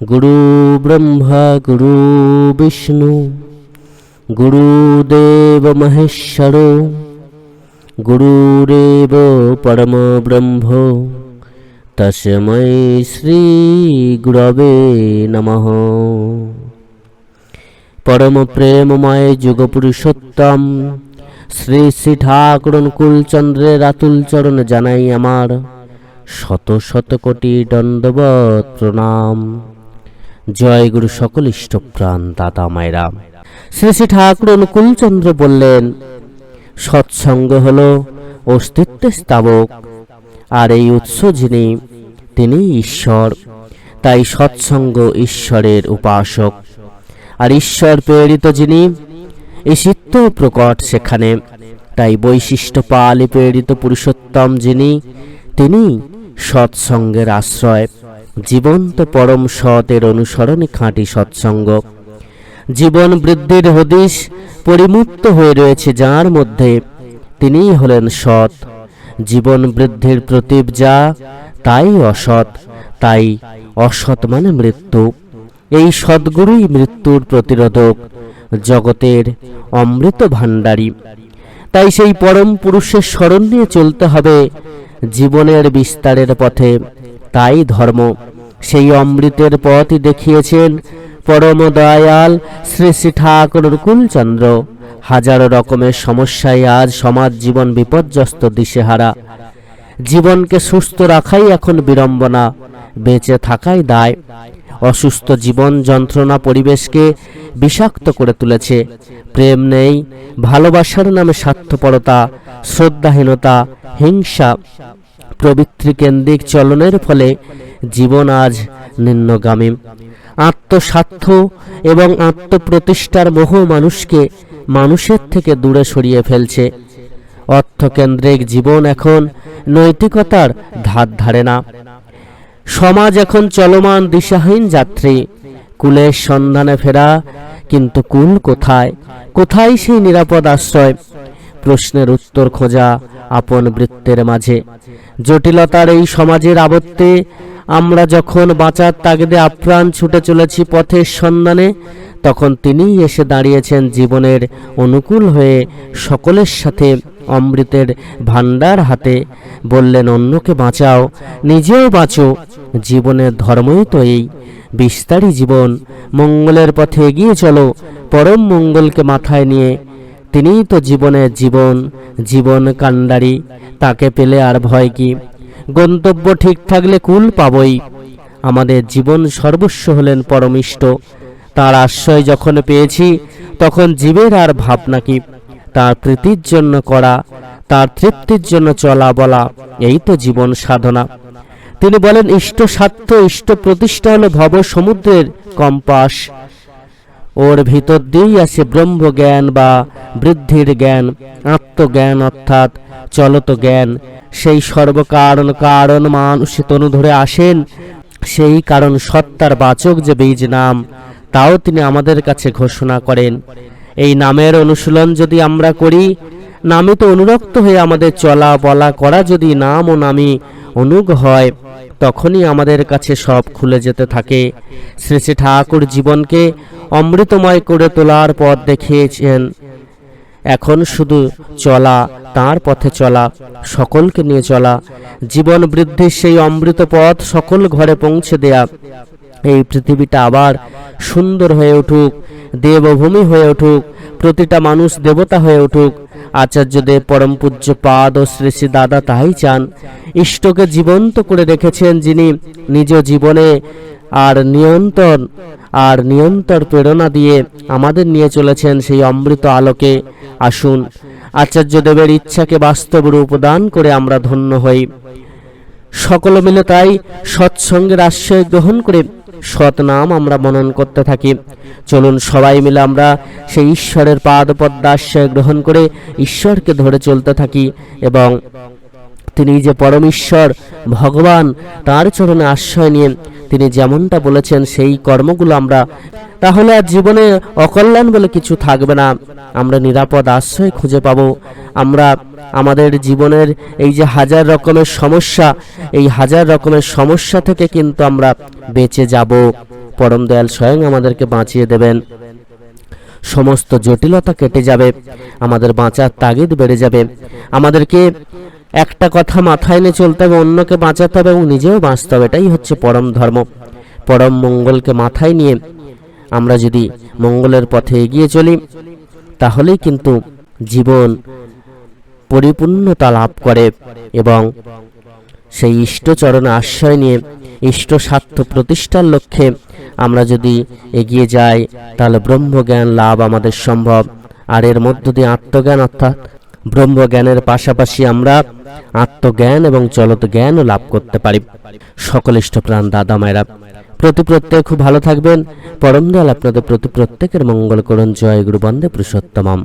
গুরু ব্রহ্মা গুরু বিষ্ণু গুরুদেব মহেশ্বর গুরুরেব পরম ব্রহ্ম তস্मै শ্রী গুরবে নমঃ পরম প্রেমময় যুগপুরুষোত্তম শ্রী শ্রী ঠাকুর কুলচন্দ্রের আতুল চরণ জানাই আমার শত শত কোটি দণ্ডবত প্রণাম জয় গুরু সকল ইষ্টপ্রাণ দাদা মায়েরা। শ্রী শ্রী ঠাকুর অনুকূলচন্দ্র বললেন, সৎসঙ্গ হল অস্তিত্বের স্থাবক আর এই উৎস যিনি তিনি ঈশ্বর। তাই সৎসঙ্গ ঈশ্বরের উপাসক। আর ঈশ্বর প্রেরিত যিনি সিদ্ধ প্রকট সেখানে। তাই বৈশিষ্ট্য পালি প্রেরিত পুরুষোত্তম যিনি তিনি সৎসঙ্গের আশ্রয়। জীবন্ত পরম সতের অনুসরণে খাঁটি সৎসঙ্গ। জীবন বৃদ্ধির হদিশ পরিমুক্ত হয়ে রয়েছে যার মধ্যে। তিনিই হলেন সৎ। জীবন বৃদ্ধির প্রতীপ যা, তাই অসৎ তাই অসৎ মানে মৃত্যু। এই সদ্গুরুই মৃত্যুর প্রতিরোধক, জগতের অমৃত ভাণ্ডারী। তাই সেই পরম পুরুষের স্মরণ নিয়ে চলতে হবে। জীবনের বিস্তারের পথে, তাই ধর্ম। সেই অমৃতের পথই দেখিয়েছেন পরম দয়াল শ্রী শ্রী ঠাকুর কুলচন্দ্র। হাজারো রকমের সমস্যায় আজ সমাজ জীবন বিপর্যস্ত দিশেহারা। জীবনকে সুস্থ রাখাই এখন বিড়ম্বনা, বেঁচে থাকাই দায়। অসুস্থ জীবন যন্ত্রণা পরিবেশকে বিষাক্ত করে তুলেছে। প্রেম নেই, ভালোবাসার নামে স্বার্থপরতা, শ্রদ্ধাহীনতা, হিংসা। প্রবৃত্তিকেন্দ্রিক চলনের ফলে জীবন আজ নিম্নগামী। আত্মস্বার্থ এবং আত্মপ্রতিষ্ঠার মোহ মানুষকে মানুষের থেকে দূরে সরিয়ে ফেলছে। অর্থকেন্দ্রিক জীবন এখন নৈতিকতার ধার ধারে না। সমাজ এখন চলমান দিশাহীন যাত্রী। কুলের সন্ধানে ফেরা, কিন্তু কুল কোথায়? কোথায় সেই নিরাপদ আশ্রয়? প্রশ্নের উত্তর খোঁজা আপন বৃত্তের মাঝে। জটিলতার এই সমাজের আবর্তে আমরা যখন বাঁচার তাগিদে আপ্রাণ ছুটে চলেছি পথের সন্ধানে, তখন তিনিই এসে দাঁড়িয়েছেন জীবনের অনুকূল হয়ে সকলের সাথে অমৃতের ভাণ্ডার হাতে। বললেন, অন্যকে বাঁচাও, নিজেও বাঁচো। জীবনের ধর্মই তো এই। বিস্তারী জীবন, মঙ্গলের পথে এগিয়ে চলো, পরম মঙ্গলকে মাথায় নিয়ে তিনিই তো জীবনের জীবন জীবন কাণ্ডারি, তাকে পেলে আর ভয় কি? গন্তব্য ঠিক থাকলে কুল পাবই। আমাদের জীবন সর্বস্ব হলেন পরমিষ্ট। তার আশ্রয় যখন পেয়েছি, তখন জীবের আর ভাবনা কি? তার প্রীতির জন্য করা, তার তৃপ্তির জন্য চলা বলা, এই তো জীবন সাধনা। তিনি বলেন, ইষ্ট স্বার্থ ইষ্ট প্রতিষ্ঠা হলো ভব সমুদ্রের কম্পাস। ওর ভিতর দিয়েই আছে ব্রহ্ম জ্ঞান বা বৃদ্ধির জ্ঞান, আত্মজ্ঞান অর্থাৎ চলত জ্ঞান। সেই সর্বকারণ কারণ মানুষ তনু ধরে আসেন, সেই কারণ সত্তার বাচক যে বীজ নাম, তাও তিনি আমাদের কাছে ঘোষণা করেন। এই নামের অনুশীলন যদি আমরা করি, নামে তো অনুরক্ত হয়ে আমাদের চলা বলা করা যদি নাম ও নামই অনুগ হয়, তখনই আমাদের কাছে সব খুলে যেতে থাকে। শ্রী শ্রী ঠাকুর জীবনকে অমৃতময় করে তোলার পথ দেখিয়েছেন। এখন শুধু চলা, তার পথে চলা, সকলকে নিয়ে চলা, জীবন বৃদ্ধির সেই অমৃত পথ সকল ঘরে পৌঁছে দেয়া। এই পৃথিবীটা আবার সুন্দর হয়ে উঠুক, দেবভূমি হয়ে উঠুক প্রতিটা মানুষ দেবতা হয়ে উঠুক। আচার্যদেব পরম পূজ্য, পাদ ও শ্রী দাদা তাই চান। ইষ্টকে জীবন্ত করে রেখেছেন যিনি নিজ জীবনে আর নিয়ন্ত্রণ আর নিয়ন্ত্রণ প্রেরণা দিয়ে আমাদের নিয়ে চলেছেন সেই অমৃত আলোকে। আসুন আচার্যদেবের ইচ্ছাকে বাস্তব রূপ দান করে আমরা ধন্য হই। সকল মিলে তাই সৎসঙ্গের আশ্রয় গ্রহণ করে সৎ নাম আমরা মনন করতে থাকি। চলুন সবাই মিলে আমরা সেই ঈশ্বরের পাদ পদ্মাশ্রয় গ্রহণ করে ঈশ্বরকে ধরে চলতে থাকি এবং তিনি যে পরমেশ্বর, ভগবান, তার চরণে আশ্রয় নিয়ে তিনি যেমনটা বলেছেন, সেই কর্মগুলো আমরা, তাহলে আর জীবনে অকল্যাণ বলে কিছু থাকবে না। আমরা নিরাপদ আশ্রয় খুঁজে পাবো। আমরা আমাদের জীবনের এই যে হাজার রকমের সমস্যা, এই হাজার রকমের সমস্যা থেকে কিন্তু আমরা বেঁচে যাব। পরম দয়াল স্বয়ং আমাদেরকে বাঁচিয়ে দেবেন। সমস্ত জটিলতা কেটে যাবে। আমাদের বাঁচার তাগিদ বেড়ে যাবে। আমাদেরকে একটা কথা মাথায় নিয়ে চলতে হবে, অন্যকে বাঁচাতে হবে এবং নিজেও বাঁচতে হবে, এটাই হচ্ছে পরম ধর্ম। পরম মঙ্গলকে মাথায় নিয়ে আমরা যদি মঙ্গলের পথে এগিয়ে চলি, তাহলেই কিন্তু জীবন পরিপূর্ণতা লাভ করে এবং সেই ইষ্টচরণে আশ্রয় নিয়ে, ইষ্ট স্বার্থ প্রতিষ্ঠার লক্ষ্যে আমরা যদি এগিয়ে যাই, তাহলে ব্রহ্মজ্ঞান লাভ আমাদের সম্ভব। আর এর মধ্য দিয়ে আত্মজ্ঞান অর্থাৎ ব্রহ্মজ্ঞানের পাশাপাশি আমরা আত্মজ্ঞান এবং চলত জ্ঞানও লাভ করতে পারি। সকল প্রাণ দাদা মায়েরা, প্রতি প্রত্যেক খুব ভালো থাকবেন। পরম দল আপনাদের প্রতি প্রত্যেকের মঙ্গল করুন। জয় গুরু বন্দে পুরুষোত্তমম।